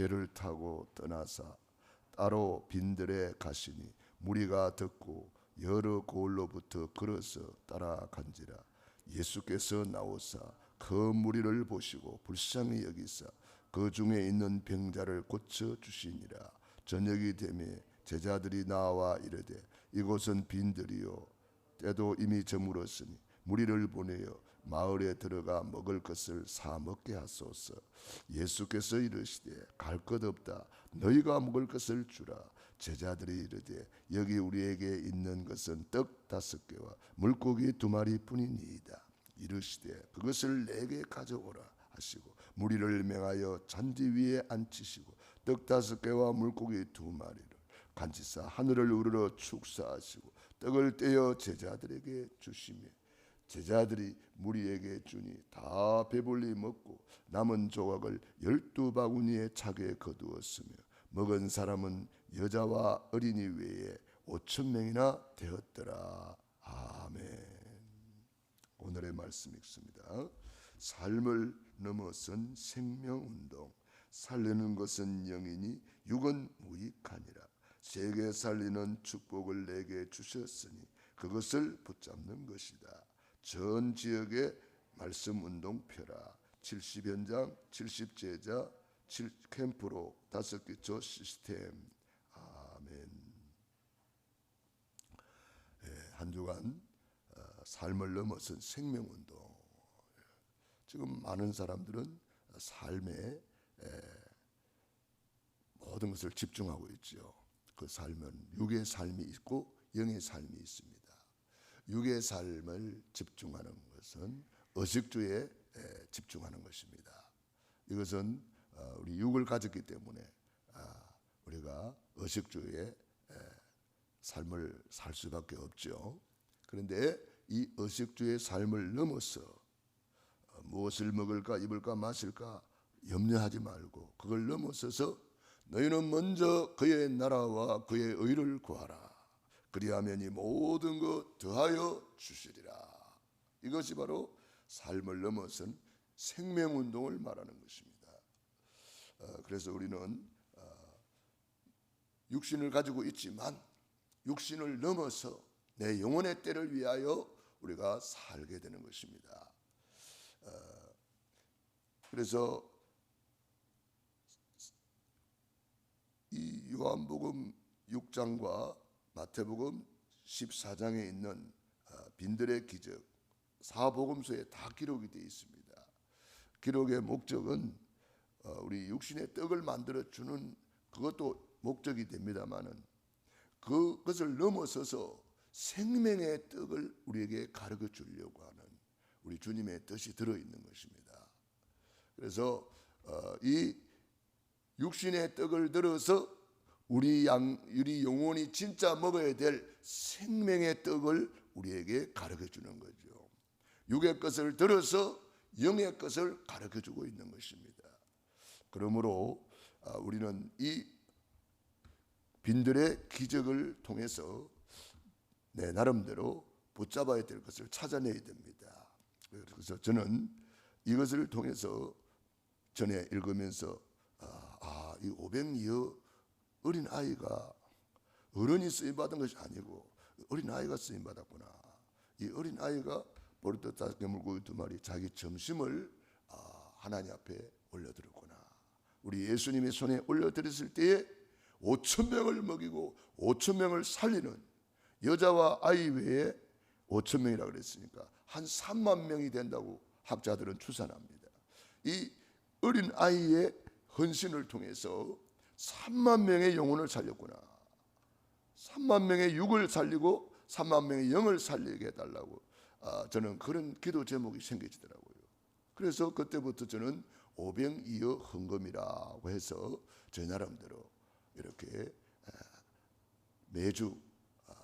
배를 타고 떠나사 따로 빈들에 가시니 무리가 듣고 여러 고을로부터 걸어서 따라간지라 예수께서 나오사 그 무리를 보시고 불쌍히 여기사 그 중에 있는 병자를 고쳐 주시니라. 저녁이 되매 제자들이 나와 이르되 이곳은 빈들이요. 때도 이미 저물었으니 무리를 보내어 마을에 들어가 먹을 것을 사 먹게 하소서. 예수께서 이르시되 갈 것 없다. 너희가 먹을 것을 주라. 제자들이 이르되 여기 우리에게 있는 것은 떡 다섯 개와 물고기 두 마리뿐이니이다. 이르시되 그것을 내게 가져오라 하시고 무리를 명하여 잔디 위에 앉히시고 떡 다섯 개와 물고기 두 마리를 간지사 하늘을 우러러 축사하시고 떡을 떼어 제자들에게 주시며 제자들이 무리에게 주니 다 배불리 먹고 남은 조각을 열두 바구니에 차게 거두었으며 먹은 사람은 여자와 어린이 외에 오천 명이나 되었더라. 아멘. 오늘의 말씀 읽습니다. 삶을 넘어선 생명 운동. 살리는 것은 영이니 육은 무익하니라. 세계 살리는 축복을 내게 주셨으니 그것을 붙잡는 것이다. 전 지역의 말씀 운동 펴라. 70 현장, 70 제자, 7 캠프로 다섯 기초 시스템. 아멘. 예, 한 주간 어, 삶을 넘어선 생명 운동. 지금 많은 사람들은 삶에 모든 것을 집중하고 있죠. 그 삶은 육의 삶이 있고 영의 삶이 있습니다. 육의 삶을 집중하는 것은 의식주에 집중하는 것입니다. 이것은 어, 우리 육을 가졌기 때문에 아, 우리가 의식주의 삶을 살 수밖에 없죠. 그런데 이 의식주의 삶을 넘어서 어, 무엇을 먹을까 입을까 마실까 염려하지 말고 그걸 넘어서서 너희는 먼저 그의 나라와 그의 의를 구하라. 그리하면 이 모든 것 더하여 주시리라. 이것이 바로 삶을 넘어선 생명 운동을 말하는 것입니다. 어, 그래서 우리는 어, 육신을 가지고 있지만 육신을 넘어서 내 영혼의 때를 위하여 우리가 살게 되는 것입니다. 어, 그래서 이 요한복음 6장과 마태복음 14장에 있는 빈들의 기적 사복음서에 다 기록이 되어 있습니다. 기록의 목적은 우리 육신의 떡을 만들어 주는 그것도 목적이 됩니다만은 그것을 넘어서서 생명의 떡을 우리에게 가르쳐 주려고 하는 우리 주님의 뜻이 들어 있는 것입니다. 그래서 이 육신의 떡을 들어서 우리 양 우리 영혼이 진짜 먹어야 될 생명의 떡을 우리에게 가르쳐 주는 거죠. 육의 것을 들어서 영의 것을 가르쳐 주고 있는 것입니다. 그러므로 아, 우리는 이 빈들의 기적을 통해서 내 나름대로 붙잡아야 될 것을 찾아내야 됩니다. 그래서 저는 이것을 통해서 전에 읽으면서 아, 아, 이 500여 어 린 아이가 어른이 쓰임 받은 것이 아니고 어린 아이가 쓰임 받았구나. 이 어린 아이가 버릇 다섯 개 물고기 두 마리 자기 점심을 아, 하나님 앞에 올려드렸구나. 우리 예수님의 손에 올려드렸을 때에 5천 명을 먹이고 5천 명을 살리는 여자와 아이 외에 5천 명이라 그랬으니까 한 3만 명이 된다고 학자들은 추산합니다. 이 어린 아이의 헌신을 통해서 3만 명의 영혼을 살렸구나. 3만 명의 육을 살리고 3만 명의 영을 살리게 해달라고 아, 저는 그런 기도 제목이 생겨지더라고요. 그래서 그때부터 저는 오병이어 헌금이라고 해서 제 나름대로 이렇게 매주 아,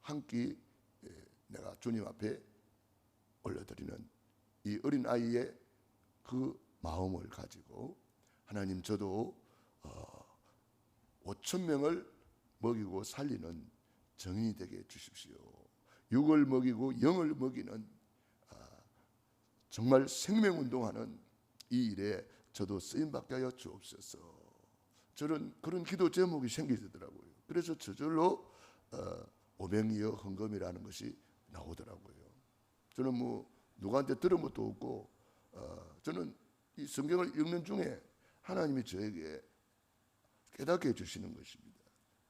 한끼 내가 주님 앞에 올려드리는 이 어린 아이의 그 마음을 가지고 하나님 저도 어, 5천 명을 먹이고 살리는 정인이 되게 해 주십시오. 육을 먹이고 영을 먹이는 아, 정말 생명 운동하는 이 일에 저도 쓰임 받게 하여 주옵소서. 저런 그런 기도 제목이 생기더라고요. 그래서 저절로 어, 오병이어 헌금이라는 것이 나오더라고요. 저는 뭐 누구한테 들은 것도 없고 어, 저는 이 성경을 읽는 중에 하나님이 저에게 깨닫게 해주시는 것입니다.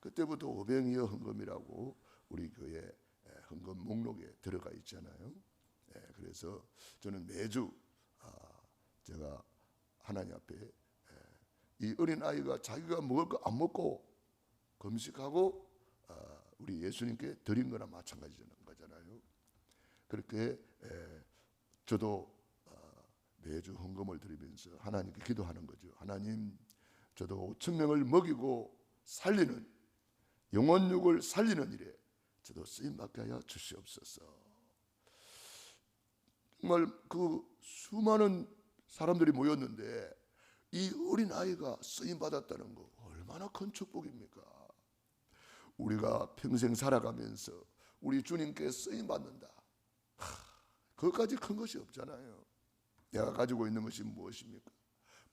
그때부터 오병이어 헌금이라고 우리 교회 에, 헌금 목록에 들어가 있잖아요. 예, 그래서 저는 매주 아, 제가 하나님 앞에 에, 이 어린 아이가 자기가 먹을 거 안 먹고 금식하고 아, 우리 예수님께 드린 거나 마찬가지는 거잖아요. 그렇게 에, 저도 아, 매주 헌금을 드리면서 하나님께 기도하는 거죠. 하나님, 저도 5천 명을 먹이고 살리는 영혼육을 살리는 일에 저도 쓰임 받게 하여 주시옵소서. 정말 그 수많은 사람들이 모였는데 이 어린 아이가 쓰임 받았다는 거 얼마나 큰 축복입니까? 우리가 평생 살아가면서 우리 주님께 쓰임 받는다. 하, 그것까지 큰 것이 없잖아요. 내가 가지고 있는 것이 무엇입니까?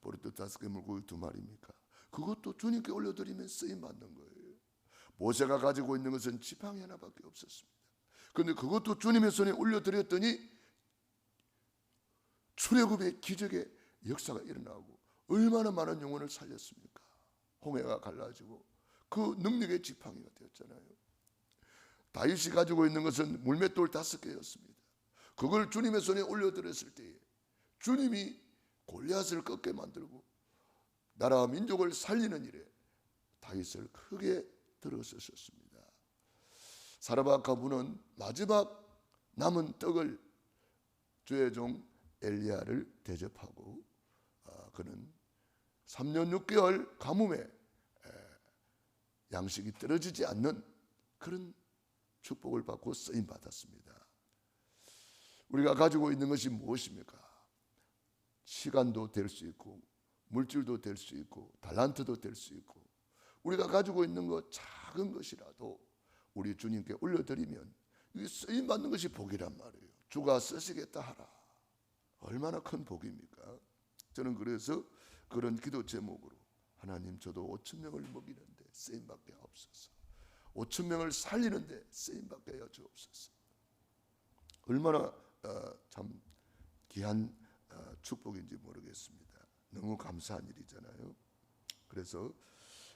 보리떡 다섯 개 물고기 두 마리입니까? 그것도 주님께 올려드리면 쓰임 받는 거예요. 모세가 가지고 있는 것은 지팡이 하나밖에 없었습니다. 그런데 그것도 주님의 손에 올려드렸더니 출애굽의 기적의 역사가 일어나고 얼마나 많은 영혼을 살렸습니까? 홍해가 갈라지고 그 능력의 지팡이가 되었잖아요. 다윗이 가지고 있는 것은 물맷돌 다섯 개였습니다. 그걸 주님의 손에 올려드렸을 때에 주님이 골리앗을 꺾게 만들고 나라와 민족을 살리는 일에 다윗을 크게 들어서셨습니다. 사라바 가부는 마지막 남은 떡을 주의 종 엘리야를 대접하고 아, 그는 3년 6개월 가뭄에 에, 양식이 떨어지지 않는 그런 축복을 받고 쓰임 받았습니다. 우리가 가지고 있는 것이 무엇입니까? 시간도 될 수 있고 물질도 될 수 있고 달란트도 될 수 있고 우리가 가지고 있는 것 작은 것이라도 우리 주님께 올려드리면 이 쓰임 받는 것이 복이란 말이에요. 주가 쓰시겠다 하라. 얼마나 큰 복입니까? 저는 그래서 그런 기도 제목으로 하나님 저도 5천 명을 먹이는데 쓰임 받게 하옵소서. 5천 명을 살리는데 쓰임 받게 하여 주옵소서. 얼마나 어, 참 귀한 어, 축복인지 모르겠습니다. 너무 감사한 일이잖아요. 그래서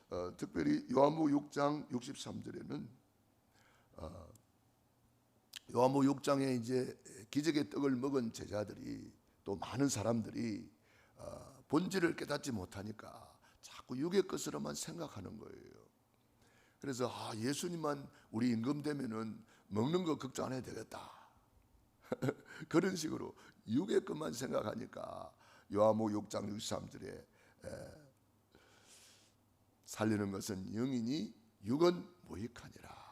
어, 특별히 요한복 6장 63절에는 어, 요한복 6장에 이제 기적의 떡을 먹은 제자들이 또 많은 사람들이 어, 본질을 깨닫지 못하니까 자꾸 육의 것으로만 생각하는 거예요. 그래서 아, 예수님만 우리 임금 되면은 먹는 거 걱정 안 해도 되겠다. 그런 식으로 육의 것만 생각하니까 요한복 6장 63절에 살리는 것은 영이니 육은 무익하니라.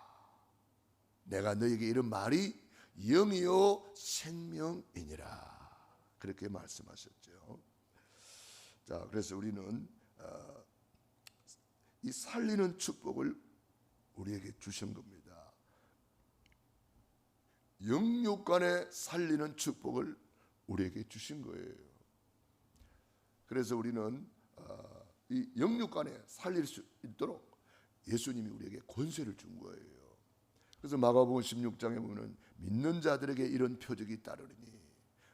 내가 너에게 이런 말이 영이요 생명이니라. 그렇게 말씀하셨죠. 자, 그래서 우리는 어, 이 살리는 축복을 우리에게 주신 겁니다. 영육간에 살리는 축복을 우리에게 주신 거예요. 그래서 우리는 어, 이 영육간에 살릴 수 있도록 예수님이 우리에게 권세를 준 거예요. 그래서 마가복음 16장에 보면 믿는 자들에게 이런 표적이 따르리니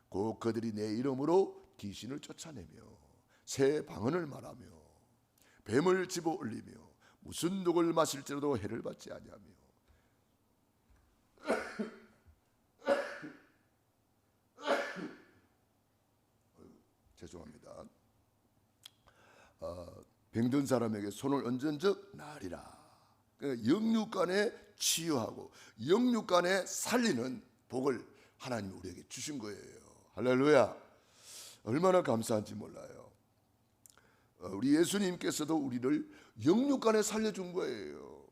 곧 그들이 내 이름으로 귀신을 쫓아내며 새 방언을 말하며 뱀을 집어 올리며 무슨 독을 마실지라도 해를 받지 아니하며 죄송합니다. 어, 병든 사람에게 손을 얹은 즉 나으리라. 그러니까 영육간에 치유하고 영육간에 살리는 복을 하나님이 우리에게 주신 거예요. 할렐루야. 얼마나 감사한지 몰라요. 어, 우리 예수님께서도 우리를 영육간에 살려준 거예요.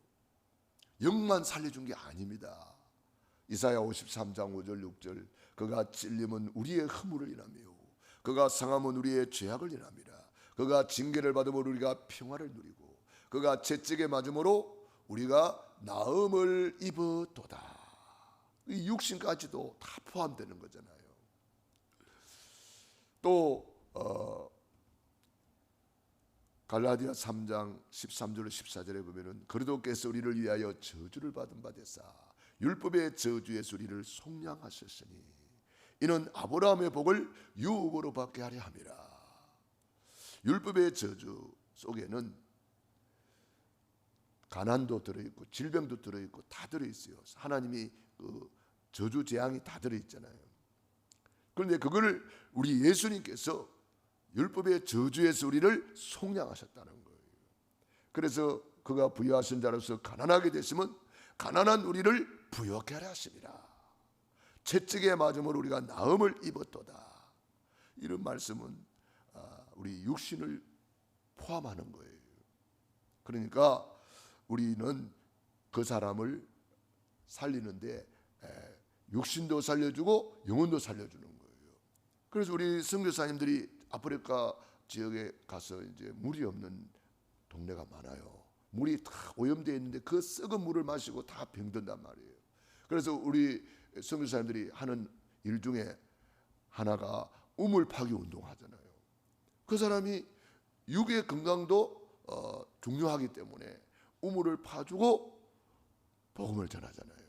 영만 살려준 게 아닙니다. 이사야 53장 5절 6절 그가 찔림은 우리의 허물을 인하며 그가 상함은 우리의 죄악을 인함이라 그가 징계를 받음으로 우리가 평화를 누리고 그가 채찍에 맞음으로 우리가 나음을 입었도다. 이 육신까지도 다 포함되는 거잖아요. 또 어, 갈라디아 3장 13절 14절에 보면은 그리도께서 우리를 위하여 저주를 받은 바 되사 율법의 저주의 소리를 속량하셨으니 이는 아브라함의 복을 유업으로 받게 하려 함이라. 율법의 저주 속에는 가난도 들어 있고 질병도 들어 있고 다 들어 있어요. 하나님이 그 저주 재앙이 다 들어 있잖아요. 그런데 그거를 우리 예수님께서 율법의 저주의 소리를 속량하셨다는 거예요. 그래서 그가 부여하신 자로서 가난하게 됐으면 가난한 우리를 부여케 하려 하십니다. 채찍에 맞음으로 우리가 나음을 입었도다. 이런 말씀은 아, 우리 육신을 포함하는 거예요. 그러니까 우리는 그 사람을 살리는데 에, 육신도 살려주고 영혼도 살려주는 거예요. 그래서 우리 선교사님들이 아프리카 지역에 가서 이제 물이 없는 동네가 많아요. 물이 다 오염되어 있는데 그 썩은 물을 마시고 다 병든단 말이에요. 그래서 우리 선교사님들이 하는 일 중에 하나가 우물 파기 운동하잖아요. 그 사람이 육의 건강도 어, 중요하기 때문에 우물을 파주고 복음을 전하잖아요.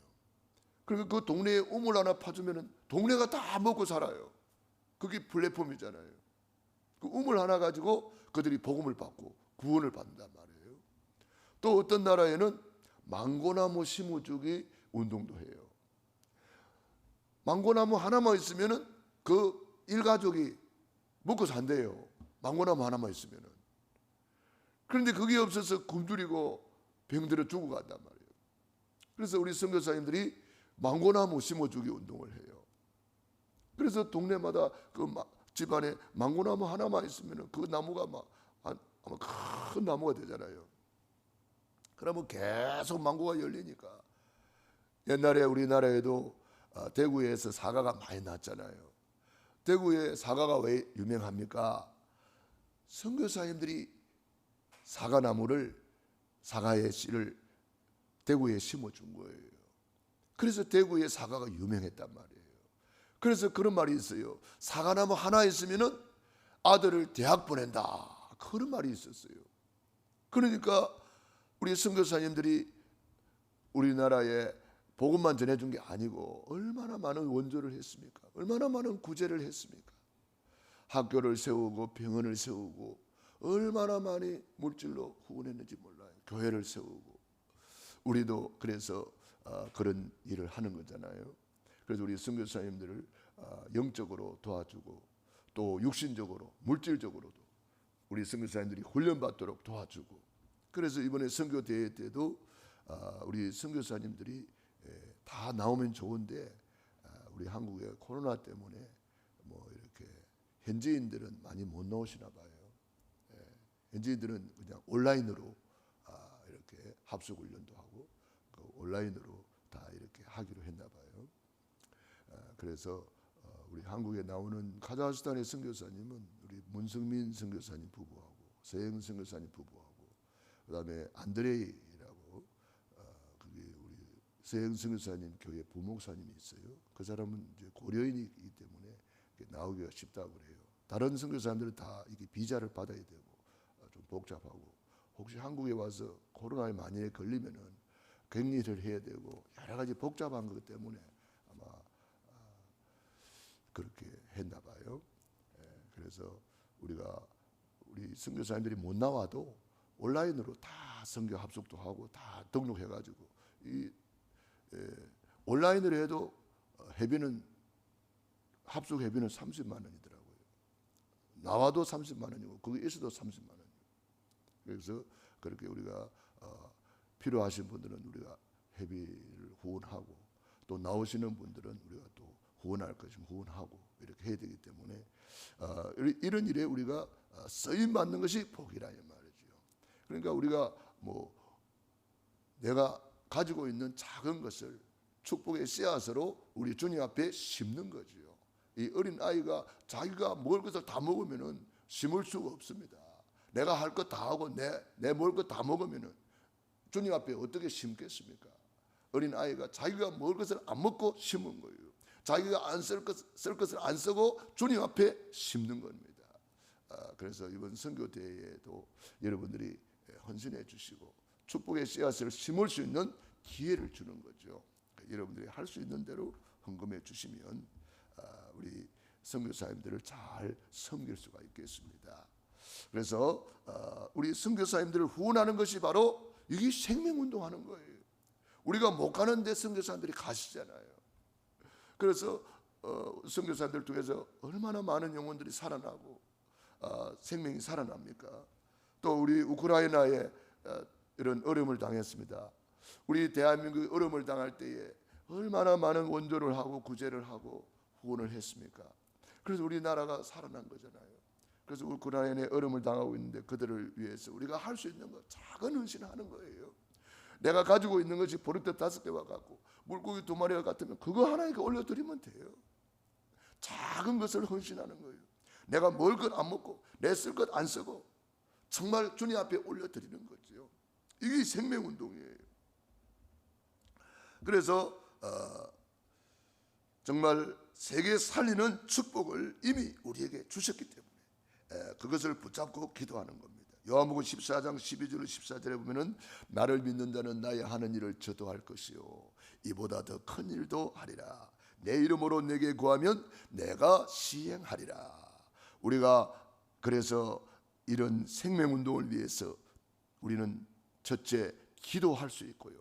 그리고 그 동네에 우물 하나 파주면은 동네가 다 먹고 살아요. 그게 플랫폼이잖아요. 그 우물 하나 가지고 그들이 복음을 받고 구원을 받는단 말이에요. 또 어떤 나라에는 망고나무 심어주기 운동도 해요. 망고나무 하나만 있으면은 그 일가족이 먹고 산대요. 망고나무 하나만 있으면은. 그런데 그게 없어서 굶주리고 병들어 죽어간단 말이에요. 그래서 우리 선교사님들이 망고나무 심어주기 운동을 해요. 그래서 동네마다 그 마- 집안에 망고나무 하나만 있으면 그 나무가 막 한- 아마 큰 나무가 되잖아요. 그러면 계속 망고가 열리니까 옛날에 우리나라에도 아, 대구에서 사과가 많이 났잖아요. 대구에 사과가 왜 유명합니까? 선교사님들이 사과나무를 사과의 씨를 대구에 심어준 거예요. 그래서 대구의 사과가 유명했단 말이에요. 그래서 그런 말이 있어요. 사과나무 하나 있으면은 아들을 대학 보낸다. 그런 말이 있었어요. 그러니까 우리 선교사님들이 우리나라에 복음만 전해준 게 아니고 얼마나 많은 원조를 했습니까? 얼마나 많은 구제를 했습니까? 학교를 세우고 병원을 세우고 얼마나 많이 물질로 후원했는지 몰라요. 교회를 세우고 우리도 그래서 어, 그런 일을 하는 거잖아요. 그래서 우리 선교사님들을 어, 영적으로 도와주고 또 육신적으로 물질적으로도 우리 선교사님들이 훈련받도록 도와주고 그래서 이번에 선교 대회 때도 어, 우리 선교사님들이 예, 다 나오면 좋은데 아, 우리 한국의 코로나 때문에 뭐 현지인들은 많이 못 나오시나 봐요. 예, 현지인들은 그냥 온라인으로 아, 이렇게 합숙 훈련도 하고 그 온라인으로 다 이렇게 하기로 했나 봐요. 아, 그래서 어, 우리 한국에 나오는 카자흐스탄의 선교사님은 우리 문성민 선교사님 부부하고 서영 선교사님 부부하고 그다음에 안드레이라고 어, 그게 우리 서영 선교사님 교회 부목사님이 있어요. 그 사람은 이제 고려인이기 때문에 나오기가 쉽다고 그래요. 다른 선교사님들은 다 이게 비자를 받아야 되고 어, 좀 복잡하고 혹시 한국에 와서 코로나에 만약에 걸리면은 격리를 해야 되고 여러 가지 복잡한 것 때문에 아마 아, 그렇게 했나 봐요. 예, 그래서 우리가 우리 선교사님들이 못 나와도 온라인으로 다 선교 합숙도 하고 다 등록해가지고 이 예, 온라인으로 해도 어, 회비는 합숙 회비는 30만 원이더라고요. 나와도 30만 원이고 거기 있어도 30만 원이고 그래서 그렇게 우리가 어, 필요하신 분들은 우리가 회비를 후원하고 또 나오시는 분들은 우리가 또 후원할 것이면 후원하고 이렇게 해야 되기 때문에 어, 이- 이런 일에 우리가 어, 쓰임 받는 것이 복이라 이 말이죠. 그러니까 우리가 뭐 내가 가지고 있는 작은 것을 축복의 씨앗으로 우리 주님 앞에 심는 거지요. 이 어린 아이가 자기가 먹을 것을 다 먹으면은 심을 수가 없습니다. 내가 할 것 다 하고 내 내 먹을 것 다 먹으면은 주님 앞에 어떻게 심겠습니까? 어린 아이가 자기가 먹을 것을 안 먹고 심은 거예요. 자기가 안 쓸 것, 쓸 것을 안 쓰고 주님 앞에 심는 겁니다. 아, 그래서 이번 선교 대회에도 여러분들이 헌신해 주시고 축복의 씨앗을 심을 수 있는 기회를 주는 거죠. 그러니까 여러분들이 할 수 있는 대로 헌금해 주시면 아, 우리 선교사님들을 잘 섬길 수가 있겠습니다. 그래서 어, 우리 선교사님들을 후원하는 것이 바로 이게 생명 운동하는 거예요. 우리가 못 가는데 선교사님들이 가시잖아요. 그래서 어, 선교사님들 통해서 얼마나 많은 영혼들이 살아나고 어, 생명이 살아납니까? 또 우리 우크라이나에 어, 이런 어려움을 당했습니다. 우리 대한민국이 어려움을 당할 때에 얼마나 많은 원조를 하고 구제를 하고 후원을 했습니까? 그래서 우리나라가 살아난 거잖아요. 그래서 우크라이나에 어려움을 당하고 있는데 그들을 위해서 우리가 할 수 있는 거 작은 헌신하는 거예요. 내가 가지고 있는 것이 보리떡 다섯 개와 같고 물고기 두 마리가 같으면 그거 하나니까 올려드리면 돼요. 작은 것을 헌신하는 거예요. 내가 먹을 것 안 먹고 내 쓸 것 안 쓰고 정말 주님 앞에 올려드리는 거죠. 이게 생명 운동이에요. 그래서 어, 정말 세계 살리는 축복을 이미 우리에게 주셨기 때문에 에, 그것을 붙잡고 기도하는 겁니다. 요한복음 14장 12절 14절에 보면은 나를 믿는 자는 나의 하는 일을 저도 할 것이요 이보다 더 큰 일도 하리라. 내 이름으로 내게 구하면 내가 시행하리라. 우리가 그래서 이런 생명 운동을 위해서 우리는 첫째 기도할 수 있고요.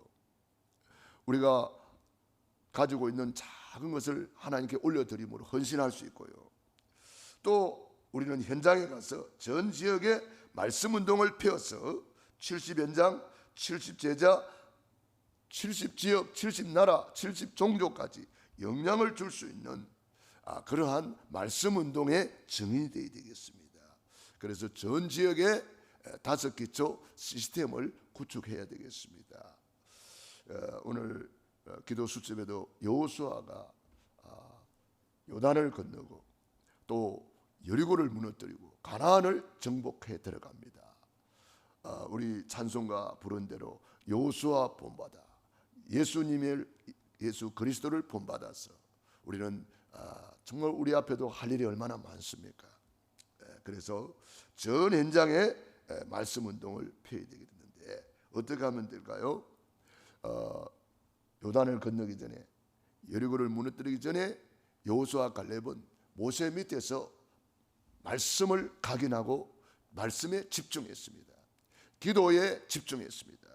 우리가 가지고 있는 작은 것을 하나님께 올려드림으로 헌신할 수 있고요. 또 우리는 현장에 가서 전 지역에 말씀 운동을 펴서 70 현장, 70 제자, 70 지역, 70 나라, 70 종교까지 영향을 줄 수 있는 아, 그러한 말씀 운동의 증인이 되어야 되겠습니다. 그래서 전 지역에 다섯 기초 시스템을 구축해야 되겠습니다. 어, 오늘 어, 기도 수첩에도 여호수아가 아, 요단을 건너고 또 여리고를 무너뜨리고 가나안을 정복해 들어갑니다. 아, 우리 찬송가 부른 대로 여호수아 본받아 예수님을 예수 그리스도를 본받아서 우리는 아, 정말 우리 앞에도 할 일이 얼마나 많습니까? 에, 그래서 전 현장에 에, 말씀 운동을 펴야 되겠는데 어떻게 하면 될까요? 어, 요단을 건너기 전에 여리고를 무너뜨리기 전에 여호수아 갈렙은 모세 밑에서 말씀을 각인하고 말씀에 집중했습니다. 기도에 집중했습니다.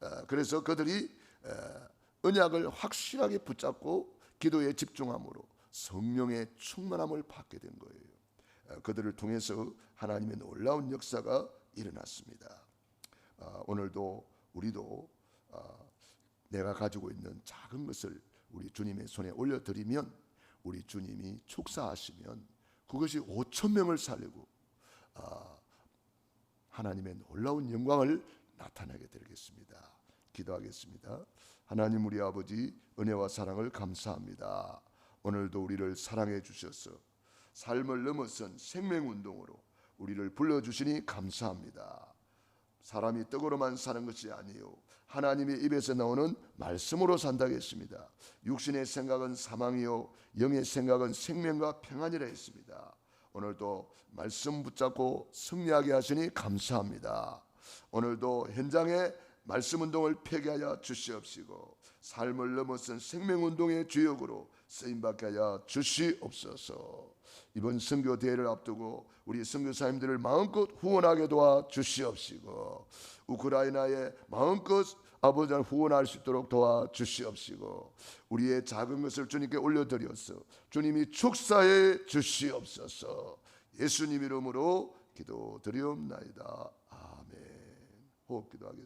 어, 그래서 그들이 어, 언약을 확실하게 붙잡고 기도에 집중함으로 성령의 충만함을 받게 된 거예요. 어, 그들을 통해서 하나님의 놀라운 역사가 일어났습니다. 오늘도 우리도 내가 가지고 있는 작은 것을 우리 주님의 손에 올려드리면 우리 주님이 축사하시면 그것이 5천 명을 살리고 아, 하나님의 놀라운 영광을 나타내게 되겠습니다. 기도하겠습니다. 하나님 우리 아버지 은혜와 사랑을 감사합니다. 오늘도 우리를 사랑해 주셔서 삶을 넘어선 생명 운동으로 우리를 불러 주시니 감사합니다. 사람이 떡으로만 사는 것이 아니요 하나님의 입에서 나오는 말씀으로 산다겠습니다. 육신의 생각은 사망이요 영의 생각은 생명과 평안이라 했습니다. 오늘도 말씀 붙잡고 승리하게 하시니 감사합니다. 오늘도 현장에 말씀 운동을 폐기하여 주시옵시고 삶을 넘어선 생명 운동의 주역으로 쓰임 받게 하여 주시옵소서. 이번 선교 대회를 앞두고 우리 선교사님들을 마음껏 후원하게 도와 주시옵시고 우크라이나에 마음껏 아버지를 후원할 수 있도록 도와 주시옵시고 우리의 작은 것을 주님께 올려드렸어. 주님이 축사해 주시옵소서. 예수님 이름으로 기도드리옵나이다. 아멘. 호흡 기도하겠습니다.